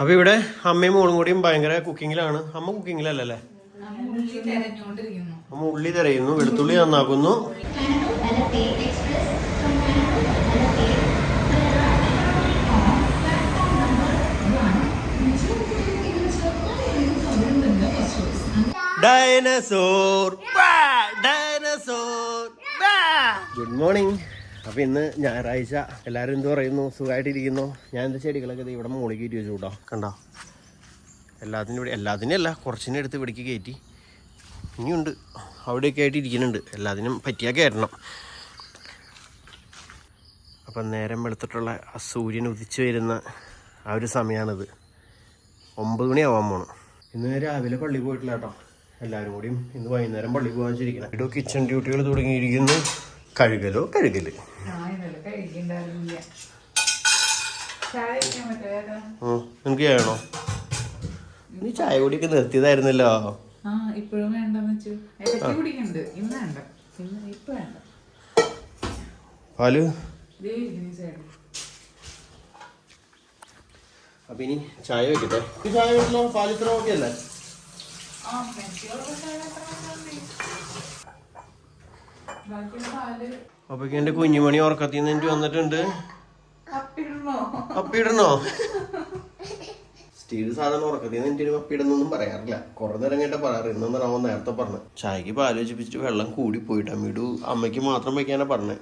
അപ്പൊ ഇവിടെ അമ്മയും മോളും കൂടിയും ഭയങ്കര കുക്കിങ്ങിലാണ്. അമ്മ കുക്കിങ്ങിലല്ലേ. ഉള്ളി തെരഞ്ഞുകൊണ്ടിരിക്കുന്നു അമ്മ ഉള്ളി തിരയുന്നു വെളുത്തുള്ളി നന്നാക്കുന്നു. ഡൈനസോർ ഡൈനസോർ ഗുഡ് മോർണിംഗ് അപ്പൊ ഇന്ന് ഞായറാഴ്ച എല്ലാരും എന്ത് പറയുന്നു? സുഖമായിട്ടിരിക്കുന്നു ഞാൻ എന്റെ ചെടികളൊക്കെ ഇവിടെ മുകളിൽ കയറ്റി വെച്ചു കേട്ടോ കണ്ടോ? എല്ലാത്തിനും ഇവിടെ എല്ലാത്തിനും അല്ല കുറച്ചിനെ എടുത്ത് ഇവിടേക്ക് കയറ്റി. ഇനിയുണ്ട്. അവിടെയൊക്കെ ആയിട്ട് ഇരിക്കുന്നുണ്ട്. എല്ലാത്തിനും പറ്റിയാൽ കയറണം. അപ്പം നേരം വെളുത്തിട്ടുള്ള ആ സൂര്യൻ ഉദിച്ചു വരുന്ന ആ ഒരു സമയമാണിത് ഒമ്പത് മണിയാവാൻ പോണം. ഇന്ന് രാവിലെ പള്ളി പോയിട്ടില്ല കേട്ടോ. എല്ലാവരും കൂടിയും ഇന്ന് വൈകുന്നേരം പള്ളി പോകാൻ വെച്ചിരിക്കണം. ഇവിടെ കിച്ചൺ ഡ്യൂട്ടികൾ തുടങ്ങിയിരിക്കുന്നു. കഴുകലോ കഴുകൽ. നിനക്ക് ചെയ്യണോ നീ ചായ കുടിയൊക്കെ നിർത്തിയതായിരുന്നല്ലോ. ഇപ്പോഴും പാൽ? അപ്പൊ ഇനി ചായ വെക്കട്ടെ. ചായ വെക്കണോ? പാൽ ഇത്ര ഓക്കെ അല്ലേ? ബാക്കിയുള്ള പാൽ അപ്പൊ എന്റെ കുഞ്ഞുമണി ഉറക്കത്തിൽ നിന്ന് എനിക്ക് വന്നിട്ടുണ്ട് അപ്പിടണോ സ്റ്റീവ് സാധാരണ ഉറക്കത്തിൽ നിന്ന് എനിക്ക് അപ്പിടുന്നൊന്നും പറയാറില്ല. കുറെ നേരം കേട്ട പറയാറ്. ഇന്നൊന്നും അവൻ നേരത്തെ പറഞ്ഞു. ചായക്ക് പാൽ വെച്ചിട്ട് വെള്ളം കൂടി പോയിട്ട് അമ്മയുടെ അമ്മയ്ക്ക് മാത്രം വെക്കാനാ പറഞ്ഞത്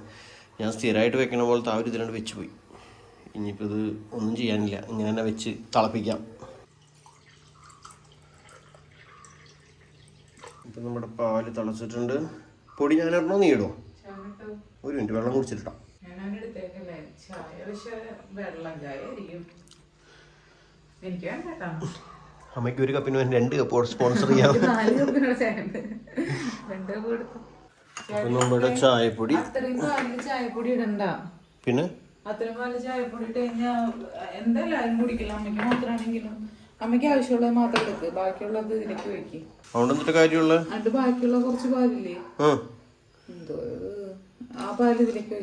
ഞാൻ സ്ഥിരമായിട്ട് വെക്കണ പോലത്തെ ആ ഒരു ഇതിനോട് വെച്ച് പോയി. ഇനിയിപ്പോൾ ഇത് ഒന്നും ചെയ്യാനില്ല. ഇങ്ങനെ തന്നെ വെച്ച് തിളപ്പിക്കാം. ഇപ്പൊ നമ്മുടെ പാൽ തിളച്ചിട്ടുണ്ട്. പൊടി ഞാൻ ഇടണോ നീ ഇടുമോ ചാമിട്ടോ. ഒരു മിനിറ്റ് വെള്ളം കുടിച്ചിട്ടാ അമ്മയ്ക്ക് ഒരു കപ്പിന് രണ്ട് കപ്പ് സ്പോൺസർ ചെയ്യാം. നമ്മുടെ ചായപ്പൊടി. ചായപ്പൊടി ഇടണ്ട. പിന്നെ? അത്രയും പാലിൽ ചായപ്പൊടി ഇട്ട് കഴിഞ്ഞാൽ എന്തായാലും കുടിക്കില്ല. അമ്മയ്ക്ക് മാത്രമാണെങ്കിലും അമ്മയ്ക്ക് ആവശ്യമുള്ളത് മാത്രം എടുക്ക്. ബാക്കിയുള്ളത് ഇതിലേക്ക് വെക്കി അതുകൊണ്ട് എന്നിട്ട് കാര്യമുള്ള? അത് ബാക്കിയുള്ള കുറച്ച് പാലില്ലേ? എന്തോ ആ പാൽ ഇതിലേക്ക്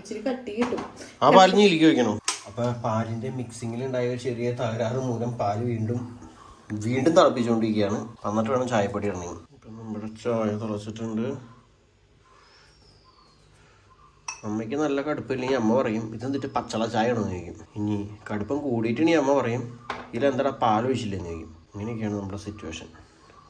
ഇച്ചിരി കട്ടി കിട്ടും. ആ പാലിന് ഇലിക്ക് വെക്കണം അപ്പൊ പാലിന്റെ മിക്സിംഗിൽ ഉണ്ടായ ഒരു ചെറിയ തകരാറ് മൂലം പാൽ വീണ്ടും വീണ്ടും തിളപ്പിച്ചുകൊണ്ടിരിക്കുകയാണ് എന്നിട്ട് വേണം ചായപ്പൊടി ഇടണമെങ്കിൽ ഇപ്പം നമ്മുടെ ചായ തിളച്ചിട്ടുണ്ട്. അമ്മയ്ക്ക് നല്ല കടുപ്പില്ലെങ്കിൽ അമ്മ പറയും ഇതെന്തിട്ട് പച്ചള ചായ ആണെന്ന് ചോദിക്കും. ഇനി കടുപ്പം കൂടിയിട്ടാണെങ്കിൽ അമ്മ പറയും ഇതിലെന്താ പാൽ ഒഴിച്ചില്ലെന്ന് ചോദിക്കും. ഇങ്ങനെയൊക്കെയാണ് നമ്മുടെ സിറ്റുവേഷൻ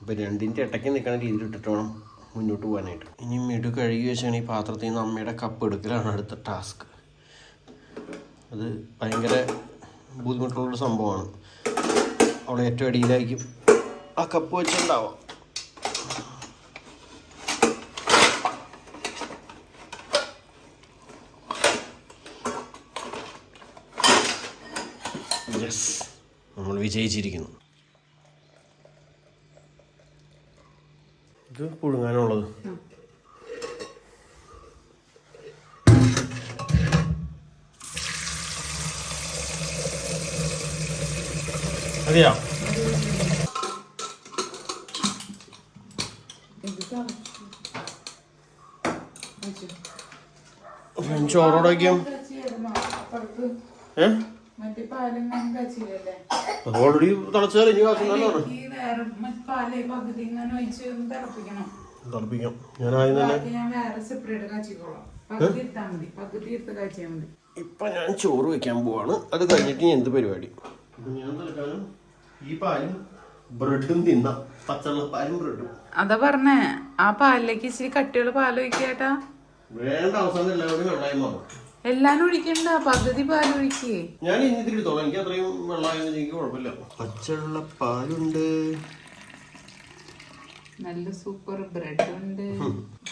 അപ്പോൾ രണ്ടിന്റെ ഇടയ്ക്ക് നിൽക്കുന്ന രീതിയിൽ ഇട്ടിട്ട് വേണം മുന്നോട്ട് പോകാനായിട്ട്. ഇനി മെടു കഴുകി വെച്ചാണ് ഈ പാത്രത്തിൽ നിന്ന് അമ്മയുടെ കപ്പ് എടുക്കലാണ് അടുത്ത ടാസ്ക് അത് ഭയങ്കര ബുദ്ധിമുട്ടുള്ളൊരു സംഭവമാണ്. അവിടെ ഏറ്റവും അടിയിലായിരിക്കും. ആ കപ്പ് വെച്ചിട്ടുണ്ടാവാം. യെസ് നമ്മൾ വിജയിച്ചിരിക്കുന്നു ഇത് പുഴുങ്ങാനുള്ളത് അതെയാ ഇത് തിളച്ചു. വെച്ചു. ഞാൻ ചോറോടെ വയ്ക്കാം കച്ചിയായിരുന്നു. അപ്പുറത്ത് ഏ? പുഴുങ്ങാനുള്ളത് അതെയാ ചോറോടൊക്കെയും അത് ഓൾറെഡി തിളച്ചാൽ ഇനി കാക്കുന്നല്ലോ പകുതി ഇങ്ങനെ ഒഴിച്ച് തിളപ്പിക്കണം. തിളപ്പിക്കാം. ഞാൻ ആദ്യം തന്നെ ബാക്കി ഞാൻ വേറെ സെപ്പറേറ്റ് കാച്ചിക്കോളാം. പകുതി ഇട്ടാ മതി. പകുതി എടുത്ത് കാച്ചിയാ മതി. ഇപ്പൊ ഞാൻ ചോറ് വെക്കാൻ പോവാണ്. അത് കഴിഞ്ഞിട്ട് ഞാൻ എന്ത് പരിപാടി? ഞാൻ തൽക്കാലം ഈ പാലും ബ്രെഡും തിന്നാം. പാലും ബ്രെഡും. അതാ പറഞ്ഞേ ആ പാലിലേക്ക് ഇച്ചിരി കട്ടിയുള്ള പാൽ ഒഴിക്കേട്ടാ. വേണ്ട അവസാനം എല്ലാവരും വെള്ളമായി മാറും. എല്ലാരും ഒഴിക്കണ്ട പദ്ധതി പാൽ ഒഴിക്കേ. ഞാൻ ഇനി ഇത്തിരി എടുത്തോളാം എനിക്ക് അത്രയും വെള്ളമായി എനിക്ക് കുഴപ്പമില്ല. പച്ചള്ള പാലുണ്ട്. നല്ല സൂപ്പർ ബ്രെഡ് ഉണ്ട്.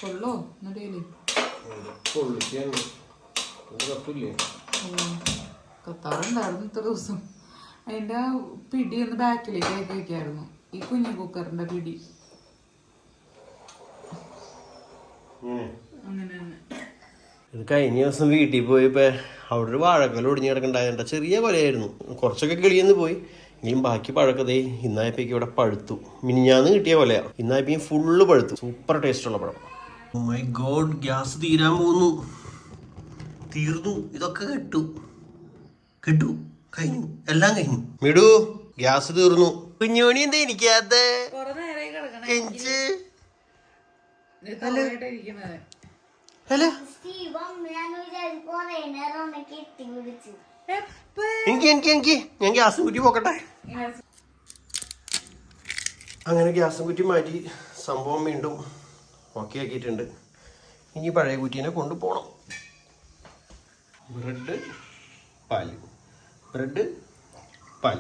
കൊള്ളോ കത്താറുണ്ടായിരുന്നു ഇത്ര ദിവസം. അതിന്റെ പിടി ഒന്ന് ബാക്കിലേക്ക് ആക്കി വെക്കായിരുന്നു. ഈ കുഞ്ഞു കുക്കറിന്റെ പിടി. ഇങ്ങനെ അങ്ങനെ തന്നെ. ഇത് കഴിഞ്ഞ ദിവസം വീട്ടിൽ പോയപ്പോ അവിടെ ഒരു വാഴക്കൊല ഒടിഞ്ഞു കിടക്കണ്ടായ ചെറിയ കൊലയായിരുന്നു. കുറച്ചൊക്കെ കിളിയെന്ന് പോയി. എങ്കിലും ബാക്കി പഴക്കതേ ഇന്നായപ്പേക്ക് ഇവിടെ പഴുത്തു. മിനിഞ്ഞാന്ന് കിട്ടിയ പോലെയാ. ഇന്നായപ്പേയും ഫുള്ള് പഴുത്തു. സൂപ്പർ ടേസ്റ്റ് ഉള്ള പഴം. മൈ ഗോഡ് ഗ്യാസ് തീരാൻ പോകുന്നു തീർന്നു. ഇതൊക്കെ കെട്ടു. കെട്ടു. കഴിഞ്ഞു. എല്ലാം കഴിഞ്ഞു. മിടു ഗ്യാസ് തീർന്നു. കുഞ്ഞോണി എന്താ എനിക്കാത്ത കൊറേ എനിക്ക് എനിക്ക് എനിക്ക് ഞാൻ ഗ്യാസ് കുറ്റി പോക്കട്ടെ. അങ്ങനെ ഗ്യാസും കുറ്റി മാറ്റി സംഭവം വീണ്ടും ഓക്കെ ആക്കിയിട്ടുണ്ട്. ഇനി പഴയ കുറ്റീനെ കൊണ്ടുപോകണം ബ്രെഡ് പാൽ. ബ്രെഡ് പാൽ.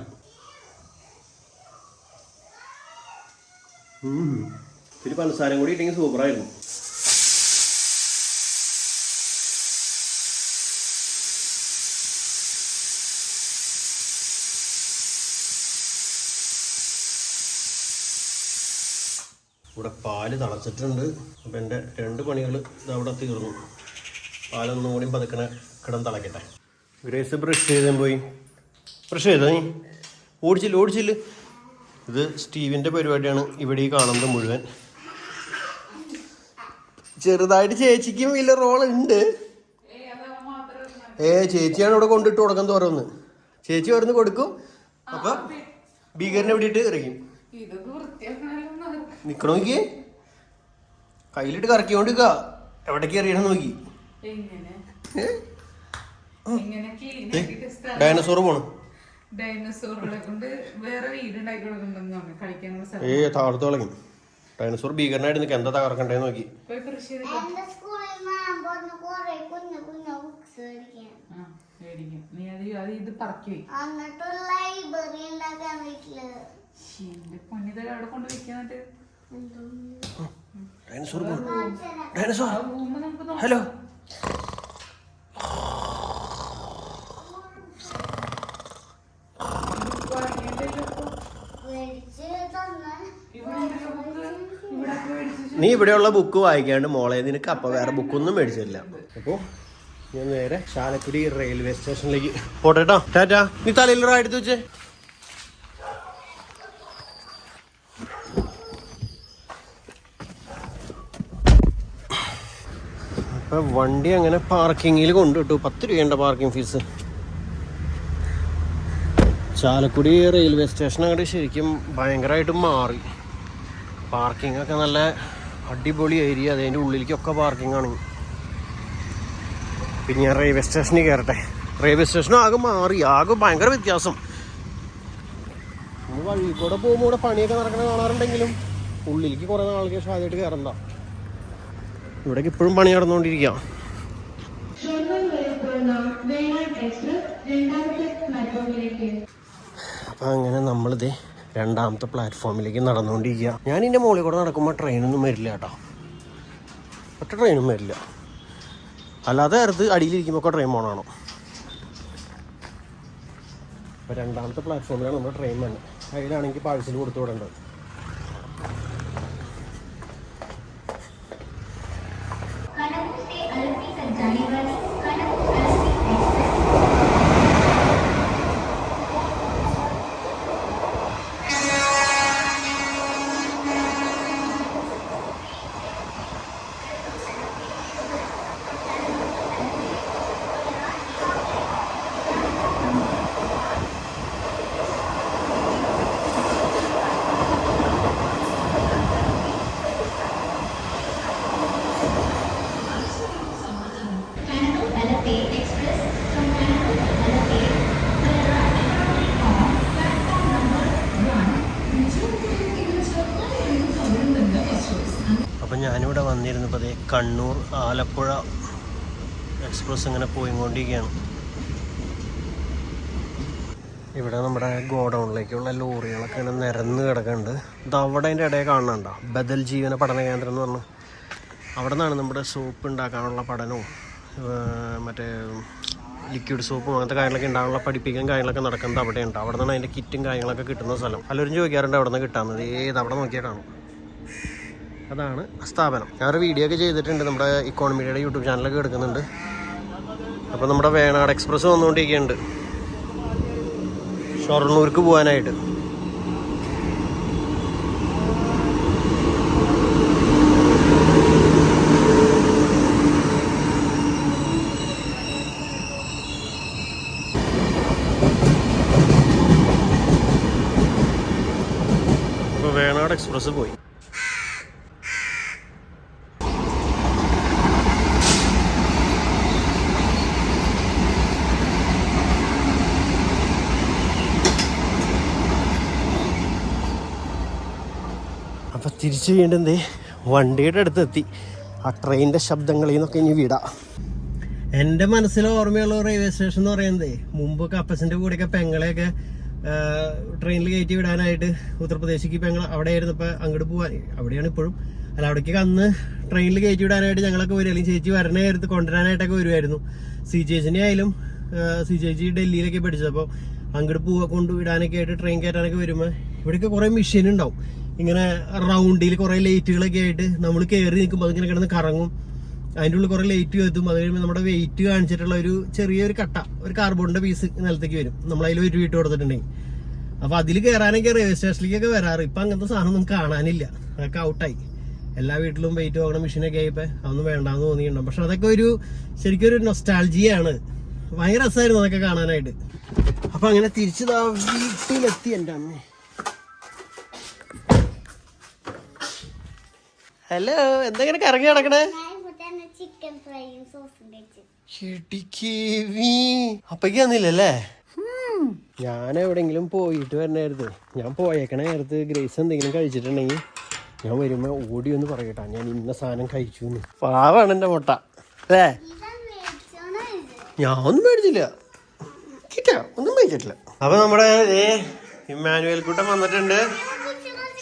ഒരു ഇത്തിരി പഞ്ചസാരം കൂടി ഇട്ടെങ്കിൽ സൂപ്പറായിരുന്നു. ഇവിടെ പാൽ തിളച്ചിട്ടുണ്ട്. അപ്പോൾ എന്റെ രണ്ട് പണികൾ ഇതവിടെ തീർന്നു. പാലൊന്നും കൂടി പതുക്കണ കിടന്ന് തിളക്കട്ടെ. ഗ്രേസ് ബ്രഷ് ചെയ്തേ പോയി. ബ്രഷ് ചെയ്തോ നീ? ഓടിച്ചില്ല ഓടിച്ചില്ല. ഇത് സ്റ്റീവിന്റെ പരിപാടിയാണ് ഇവിടെ ഈ കാണുന്നത് മുഴുവൻ. ചെറുതായിട്ട് ചേച്ചിക്കും വലിയ റോൾ ഉണ്ട്. ഏ ചേച്ചിയാണ് ഇവിടെ കൊണ്ടിട്ട് കൊടുക്കാൻ തോറന്ന് ചേച്ചി വരുന്ന് കൊടുക്കും. അപ്പം ഭീകരനെ വിട്ടിട്ട് എറിയും ഇതൊക്കെ നോക്കി കയ്യിലിട്ട് കറക്കിക്കൊണ്ടിരിക്ക. എവിടേക്ക് എറിയണം നോക്കി? ആക്കിയിട്ട് പോണു. ഡൈനോസോറുകളെ കൊണ്ട് വേറെ വീട് ഉണ്ടാക്കി കൊടുക്കണ്ടെന്ന് പറഞ്ഞു കളിക്കാനുള്ള ഏ താഴ്ത്തു കളഞ്ഞു. ഡൈനസോർ ഭീകരനായിട്ട് നിൽക്കുക എന്താ തകർക്കണ്ടേ നോക്കി. ലൈബ്രറി ഉണ്ടാക്കാൻ വീട്ടിൽ. അവിടെ കൊണ്ട് വെക്കാന്നിട്ട് ഡൈനസോർ ഡൈനസോർ. ഹലോ. നീ ഇവിടെയുള്ള ബുക്ക് വായിക്കാണ്ട് മോളെ നിനക്ക് അപ്പൊ വേറെ ബുക്കൊന്നും മേടിച്ചില്ല അപ്പോൾ ഞാൻ നേരെ ചാലക്കുടി റെയിൽവേ സ്റ്റേഷനിലേക്ക് പോട്ടെ കേട്ടോ ടാറ്റാ നീ തലയിൽ എടുത്ത് വെച്ചേ. അപ്പൊ വണ്ടി അങ്ങനെ പാർക്കിങ്ങിൽ കൊണ്ടുവിട്ടു. പത്ത് രൂപയുണ്ട് parking fees. Chalakudy railway station അങ്ങോട്ട് ശരിക്കും ഭയങ്കരമായിട്ട് മാറി. പാർക്കിംഗ് ഒക്കെ നല്ല അടിപൊളി ഏരിയ. അതിന്റെ ഉള്ളിലേക്കൊക്കെ പാർക്കിംഗ് ആണ്. പിന്നെ ഞാൻ റെയിൽവേ സ്റ്റേഷനിൽ കയറട്ടെ. റെയിൽവേ സ്റ്റേഷൻ ആകെ മാറി. ആകെ ഭയങ്കര വ്യത്യാസം. വഴി കൂടെ പോകുമ്പോൾ പണിയൊക്കെ നടക്കണ കാണാറുണ്ടെങ്കിലും ഉള്ളിലേക്ക് കുറേ നാൾക്ക് ശേഷം ആദ്യമായിട്ട് കയറണ്ട. ഇവിടേക്ക് ഇപ്പോഴും പണി നടന്നുകൊണ്ടിരിക്കുക അപ്പൊ അങ്ങനെ നമ്മളിത് രണ്ടാമത്തെ പ്ലാറ്റ്ഫോമിലേക്ക് നടന്നുകൊണ്ടിരിക്കുക ഞാൻ ഇതിന്റെ മുകളിൽ കൂടെ നടക്കുമ്പോൾ ട്രെയിനൊന്നും വരില്ല കേട്ടോ. ഒറ്റ ട്രെയിനും വരില്ല. അല്ലാതെ അടുത്ത് അടിയിലിരിക്കുമ്പോൾ ട്രെയിൻ പോകണമാണോ അപ്പോൾ രണ്ടാമത്തെ പ്ലാറ്റ്ഫോമിലാണ് നമ്മുടെ ട്രെയിൻ വന്നത് അതിലാണെങ്കിൽ പാഴ്സൽ കൊടുത്തു വിടേണ്ടത്. കണ്ണൂർ ആലപ്പുഴ എക്സ്പ്രസ് ഇങ്ങനെ പോയിക്കൊണ്ടിരിക്കുകയാണ്. ഇവിടെ നമ്മുടെ ഗോഡൗണിലേക്കുള്ള ലോറികളൊക്കെ ഇങ്ങനെ നിരന്ന് കിടക്കുന്നുണ്ട്. ഇത് അവിടെ അതിന്റെ ഇടയിൽ കാണുന്നുണ്ടോ? ബദൽ ജീവന പഠന കേന്ദ്രം എന്ന് പറഞ്ഞു അവിടെ നിന്നാണ് നമ്മുടെ സോപ്പ് ഉണ്ടാക്കാനുള്ള പഠനവും മറ്റേ ലിക്വിഡ് സോപ്പും അങ്ങനത്തെ കാര്യങ്ങളൊക്കെ ഉണ്ടാകാനുള്ള പഠിപ്പിക്കാൻ കാര്യങ്ങളൊക്കെ നടക്കുന്നത് അവിടെയുണ്ട്. അവിടെ നിന്നാണ് അതിന്റെ കിറ്റും കാര്യങ്ങളൊക്കെ കിട്ടുന്ന സ്ഥലം. പലരും ചോദിക്കാറുണ്ട് അവിടെ നിന്ന് കിട്ടാമെന്നത് ഏത് അവിടെ നോക്കിയാൽ കാണും. അതാണ് സ്ഥാപനം. ഞാനൊരു വീഡിയോ ഒക്കെ ചെയ്തിട്ടുണ്ട് നമ്മുടെ ഇക്കോണമിയുടെ യൂട്യൂബ് ചാനലൊക്കെ എടുക്കുന്നുണ്ട്. അപ്പോൾ നമ്മുടെ വേണാട് എക്സ്പ്രസ് വന്നുകൊണ്ടിരിക്കുന്നുണ്ട്. ഷൊർണൂർക്ക് പോകാനായിട്ട് വേണാട് എക്സ്പ്രസ് പോയി അപ്പൊ വീണ്ടും എന്തേ വണ്ടിയുടെ അടുത്തെത്തി. ആ ട്രെയിനിന്റെ ശബ്ദങ്ങളിൽ നിന്നൊക്കെ ഇനി വിടാം. എന്റെ മനസ്സിൽ ഓർമ്മയുള്ള റെയിൽവേ സ്റ്റേഷൻ എന്ന് പറയുന്നത് മുമ്പ് കപ്പസിന്റെ കൂടെയൊക്കെ പെങ്ങളെയൊക്കെ ട്രെയിനിൽ കയറ്റി വിടാനായിട്ട് ഉത്തർപ്രദേശിക്ക് പെങ്ങൾ അവിടെ ആയിരുന്നപ്പോൾ അങ്ങോട്ട് പോവാൻ. അവിടെയാണ് ഇപ്പോഴും. അല്ല അവിടേക്ക് അന്ന് ട്രെയിനിൽ കയറ്റി വിടാനായിട്ട് ഞങ്ങളൊക്കെ വരും അല്ലെങ്കിൽ ചേച്ചി വരണ നേരത്ത് കൊണ്ടുവരാനായിട്ടൊക്കെ വരുമായിരുന്നു സി ചേച്ചിനെ ആയാലും സി ചേച്ചി ഡൽഹിയിലൊക്കെ പഠിച്ചത്. പഠിച്ചപ്പോൾ അങ്ങോട്ട് പോവാ കൊണ്ടുവിടാനൊക്കെ ആയിട്ട് ട്രെയിൻ കയറ്റാനൊക്കെ വരുമ്പോൾ ഇവിടെയൊക്കെ കുറേ മെഷീൻ ഉണ്ടാവും. ഇങ്ങനെ റൗണ്ടിൽ കുറേ ലൈറ്റുകളൊക്കെ ആയിട്ട് നമ്മൾ കയറി നിൽക്കുമ്പോൾ അതിങ്ങനെ കിടന്ന് കറങ്ങും. അതിന്റെ ഉള്ളിൽ കുറേ ലൈറ്റ് കയറ്റും അത് കഴിയുമ്പോൾ നമ്മുടെ വെയിറ്റ് കാണിച്ചിട്ടുള്ള ഒരു ചെറിയൊരു കട്ട ഒരു കാർബോണിന്റെ പീസ് നിലത്തേക്ക് വരും. നമ്മൾ അതിൽ ഒരു വീട്ട് കൊടുത്തിട്ടുണ്ടെങ്കിൽ. അപ്പൊ അതിൽ കയറാനൊക്കെ റെയിൽവേ സ്റ്റേഷനിലേക്കൊക്കെ വരാറ്. ഇപ്പൊ അങ്ങനത്തെ സാധനം നമുക്ക് കാണാനില്ല. അതൊക്കെ ഔട്ടായി എല്ലാ വീട്ടിലും വെയിറ്റ് വാങ്ങണ മെഷീനൊക്കെ ആയിപ്പോ. അതൊന്നും വേണ്ടാന്ന് തോന്നിയിട്ടുണ്ടാവും പക്ഷെ അതൊക്കെ ഒരു ശരിക്കും ഒരു നൊസ്റ്റാൾജിയാണ് ഭയങ്കര രസമായിരുന്നു അതൊക്കെ കാണാനായിട്ട്. അപ്പൊ അങ്ങനെ തിരിച്ചു വീട്ടിലെത്തി എന്റെ അമ്മ. ഹലോ എന്തെങ്ങനെ കറങ്ങി നടക്കണേ? അപ്പക്ക് വന്നില്ലല്ലേ ഞാൻ എവിടെങ്കിലും പോയിട്ട് വരണായിരുന്നു. ഞാൻ പോയേക്കണ നേരത്ത് ഗ്രേസ് എന്തെങ്കിലും കഴിച്ചിട്ടുണ്ടെങ്കിൽ ഞാൻ വരുമ്പോ ഓടി ഒന്ന് പറയട്ടാ. ഞാൻ ഇന്ന സാധനം കഴിച്ചു എന്ന് പാവാണ് എന്റെ മുട്ട. അല്ലേ? ഞാൻ ഒന്നും മേടിച്ചില്ല. കിട്ടാ ഒന്നും മേടിച്ചിട്ടില്ല. അപ്പൊ നമ്മുടെ ഇമ്മാനുവൽ കൂട്ടം വന്നിട്ടുണ്ട്.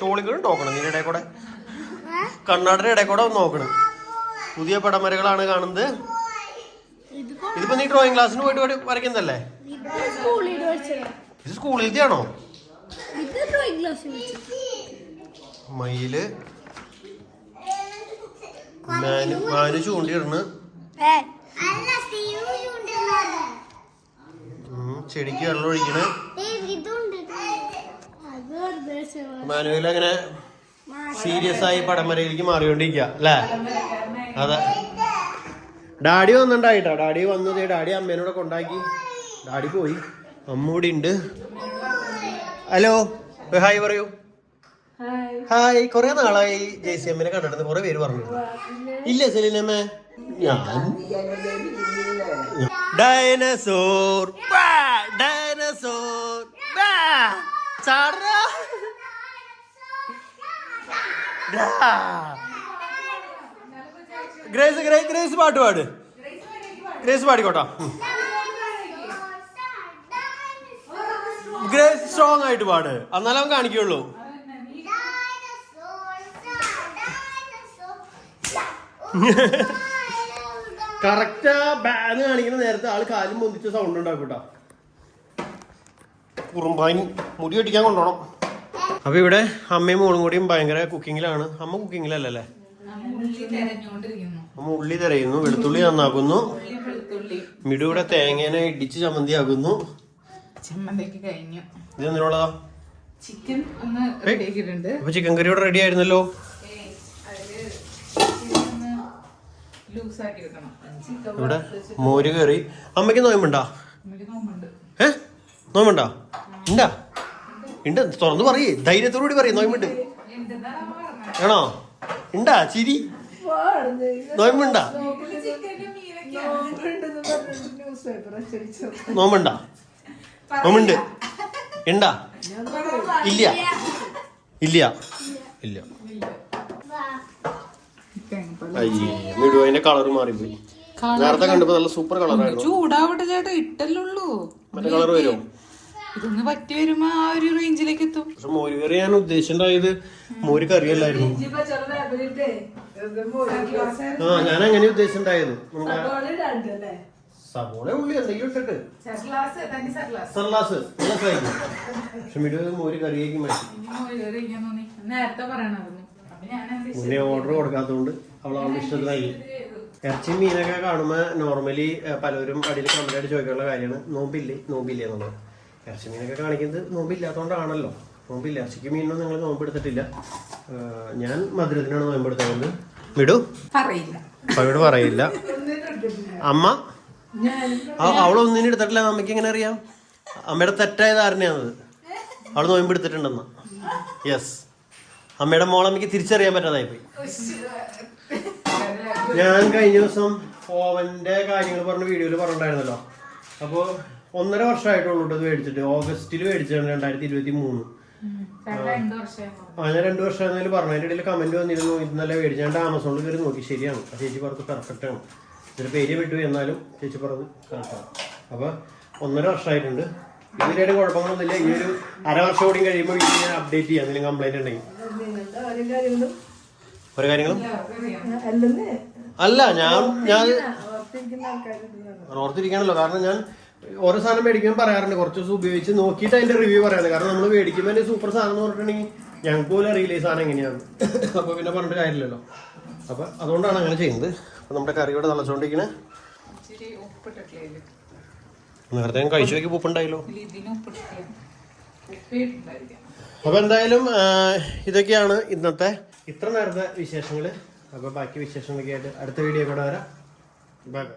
ചോളിക്കൂടെ ടോക്കണം നിന്റെ ഇടയിൽ കൂടെ. കണ്ണാടിന്റെ ഇടയിൽ കൂടെ ഒന്ന് നോക്കണം. പുതിയ പടമരകളാണ് കാണുന്നത്. ഇതിപ്പോ നീ ഡ്രോയിങ് ക്ലാസ്സിന് പോയിട്ട് വരയ്ക്കുന്നല്ലേ വരയ്ക്കുന്നതല്ലേ? ഇത് സ്കൂളിലത്തെ ആണോ മയിൽ. മാനു ചൂണ്ടിയിടണ്. ചെടിക്ക് വെള്ളം ഒഴിക്കണ് മാനുവൽ അങ്ങനെ സീരിയസ് ആയി പടമരയിലേക്ക് മാറിക്കൊണ്ടിരിക്കുക അല്ലേ? അതെ. ഡാഡി വന്നിണ്ടായിട്ടാ? ഡാഡി വന്നത് ഡാഡി അമ്മേനോടെ കൊണ്ടാക്കി ഡാഡി പോയി. അമ്മ ഇവിടെ ഉണ്ട്. ഹലോ ഹായ് പറയൂ. ഹായ്. കൊറേ നാളായി ജെയ്സി അമ്മേനെ കണ്ടിട്ട് കൊറേ പേര് പറഞ്ഞു. ഇല്ല സെലിനമ്മേ? ഞാൻ. Dinosaur. Dinosaur. ചാടാ grace Grace Grace പാട്ട് പാട്. ഗ്രേസ് പാടിക്കോട്ടോ. ഗ്രേസ് സ്ട്രോങ് ആയിട്ട് പാട്. എന്നാലും അവൻ കാണിക്കുള്ളൂ. കറക്റ്റ് ബാന്ന് കാണിക്കുന്ന നേരത്തെ ആൾ കാലും പൊന്തിച്ച സൗണ്ട് ഉണ്ടാക്കും കേട്ടോ കുറുമ്പാനി മുടി വെട്ടിക്കാൻ കൊണ്ടുപോകണം. അപ്പൊ ഇവിടെ അമ്മയും മോളും കൂടിയും ഭയങ്കര കുക്കിങ്ങിലാണ്. അമ്മ കുക്കിങ്ങിലല്ലേ അമ്മ ഉള്ളി തിരയുന്നു വെളുത്തുള്ളി നന്നാക്കുന്നു. ഉള്ളി വെളുത്തുള്ളി മിടു ഇവിടെ തേങ്ങേനെ ഇടിച്ച് ചമ്മന്തി ചമ്മന്തിക്ക് കഴിഞ്ഞു. ഇത് എന്തിനുള്ളതാ? ചിക്കൻ ഒന്ന് റെഡിയാക്കിയിട്ടുണ്ട് അപ്പൊ ചിക്കൻ കറി ഇവിടെ റെഡി ആയിരുന്നല്ലോ. ഇവിടെ മോര് കറി അമ്മയ്ക്ക് നോയമ്പുണ്ടാ? ഏ? നോയമ്പുണ്ടാ ഉണ്ടാ ഉണ്ട് തുറന്നു പറയേ. ധൈര്യത്തോടുകൂടി പറയേ. നോയമ്പുണ്ട്. ആണോ? ഉണ്ടാ ചിരി. നോയമ്പുണ്ടാ? നോമ്പുണ്ടാ? നോമ്പുണ്ട്. ഉണ്ടാ ഇല്ല. ഇല്ല. ഇല്ല. അയ്യോ അതിന്റെ കളർ മാറിപ്പോയി. നേരത്തെ കണ്ടപ്പോ നല്ല സൂപ്പർ കളറായിരുന്നു ചൂടാവട്ടെ ചേട്ടാ ഇട്ടല്ലുള്ളൂ മറ്റേ കളർ വരുമോ? ഇതൊന്ന് പറ്റി വരുമ്പോ ആ ഒരു റേഞ്ചിലേക്ക് എത്തും. പക്ഷെ മോര് കറി ഞാൻ ഉദ്ദേശിച്ചിട്ടുണ്ടായത് മോര് കറിയല്ലായിരുന്നു. ആ ഞാൻ അങ്ങനെ ഉദ്ദേശിച്ചിട്ടുണ്ടായത് സവോള ഉള്ളി എന്തെങ്കിലും ഇട്ടിട്ട്. സർലാസ് മോര് കറിയേക്ക് മാറ്റി മുന്നേ ഓർഡർ കൊടുക്കാത്തതുകൊണ്ട് അവൾ അവളുടെ ഇഷ്ടത്തിലായി ഇറച്ചി മീനൊക്കെ കാണുമ്പോൾ നോർമലി പലരും അടിയിൽ കമന്റ് ചോദിക്കാനുള്ള കാര്യമാണ്. നോമ്പില്ലേ? നോമ്പില്ലേ എന്നുള്ളത്. ഇറച്ചി മീനൊക്കെ കാണിക്കുന്നത് നോമ്പില്ലാത്തതുകൊണ്ടാണല്ലോ നോമ്പില്ല. ഇറച്ചിക്ക് മീനൊന്നും നിങ്ങൾ നോമ്പെടുത്തിട്ടില്ല. എടുത്തിട്ടില്ല ഞാൻ മധുരത്തിനാണ് നോമ്പെടുത്തത്. വിടൂ. പറയില്ല. പറയില്ല. അമ്മ? അവളൊന്നിനും എടുത്തിട്ടില്ല. അമ്മയ്ക്ക് എങ്ങനെ അറിയാം? അമ്മയുടെ തെറ്റായ ധാരണയാണത്. അവൾ നോയമ്പെടുത്തിട്ടുണ്ടെന്ന് യെസ് അമ്മയുടെ മോളമ്മയ്ക്ക് തിരിച്ചറിയാൻ പറ്റാതായി പോയി ഞാൻ കഴിഞ്ഞ ദിവസം ഓവന്റെ കാര്യങ്ങൾ പറഞ്ഞ വീഡിയോയിൽ പറഞ്ഞിട്ടുണ്ടായിരുന്നല്ലോ. അപ്പോൾ ഒന്നര വർഷമായിട്ടുള്ളൂ ഇത് മേടിച്ചിട്ട്. ഓഗസ്റ്റിൽ മേടിച്ചാണ് രണ്ടായിരത്തി ഇരുപത്തി മൂന്ന് അങ്ങനെ രണ്ടു ആ ഞാൻ രണ്ട് വർഷം എന്നാലും പറഞ്ഞു അതിന്റെ ഇടയിൽ കമന്റ് വന്നിരുന്നു. ഇന്നലെ മേടിച്ചു ഞാൻ ആമസോണിൽ കയറി നോക്കി. ശരിയാണ്. ആ ചേച്ചി പറഞ്ഞത് പെർഫെക്റ്റ് ആണ്. ഇതിന്റെ പേര് വിട്ടു എന്നാലും ചേച്ചി പറഞ്ഞത് കറക്റ്റാണ് അപ്പൊ ഒന്നര വർഷമായിട്ടുണ്ട്. ഇതിനായിട്ട് കുഴപ്പങ്ങളൊന്നുമില്ല ഈ ഒരു അര വർഷം കൂടി കഴിയുമ്പോൾ വീട്ടിൽ ഞാൻ അപ്ഡേറ്റ് ചെയ്യാം. എന്തെങ്കിലും കംപ്ലൈന്റ് ഉണ്ടെങ്കിൽ. ഒരു കാര്യങ്ങളും? അല്ല ഞാൻ ഞാൻ ഓർത്തിരിക്കണല്ലോ. കാരണം ഞാൻ ഓരോ സാധനം മേടിക്കുമ്പോൾ പറയാറുണ്ട് കുറച്ച് ദിവസം ഉപയോഗിച്ച് നോക്കിയിട്ട് അതിന്റെ റിവ്യൂ പറയാറ് കാരണം നമ്മൾ മേടിക്കുമ്പോൾ അതിന്റെ സൂപ്പർ സാധനം എന്ന് പറഞ്ഞിട്ടുണ്ടെങ്കിൽ ഞങ്ങൾക്ക് പോലും അറിയില്ല ഈ സാധനം എങ്ങനെയാണ് അപ്പൊ പിന്നെ പറഞ്ഞിട്ട് കാര്യമില്ലല്ലോ. അപ്പൊ അതുകൊണ്ടാണ് അങ്ങനെ ചെയ്യുന്നത്. അപ്പൊ നമ്മുടെ തിളച്ചോണ്ടിരിക്കണേ. ഇച്ചിരി ഉപ്പിട്ടിട്ടില്ല നേരത്തെ ഞാൻ കഴിച്ചു നോക്കി ഉപ്പുണ്ടായല്ലോ. അപ്പൊ എന്തായാലും ഇതൊക്കെയാണ് ഇന്നത്തെ ഇത്ര നേരത്തെ വിശേഷങ്ങൾ. അപ്പൊ ബാക്കി വിശേഷങ്ങളൊക്കെ ആയിട്ട് അടുത്ത വീഡിയോ കൂടെ വരാം. Bye bye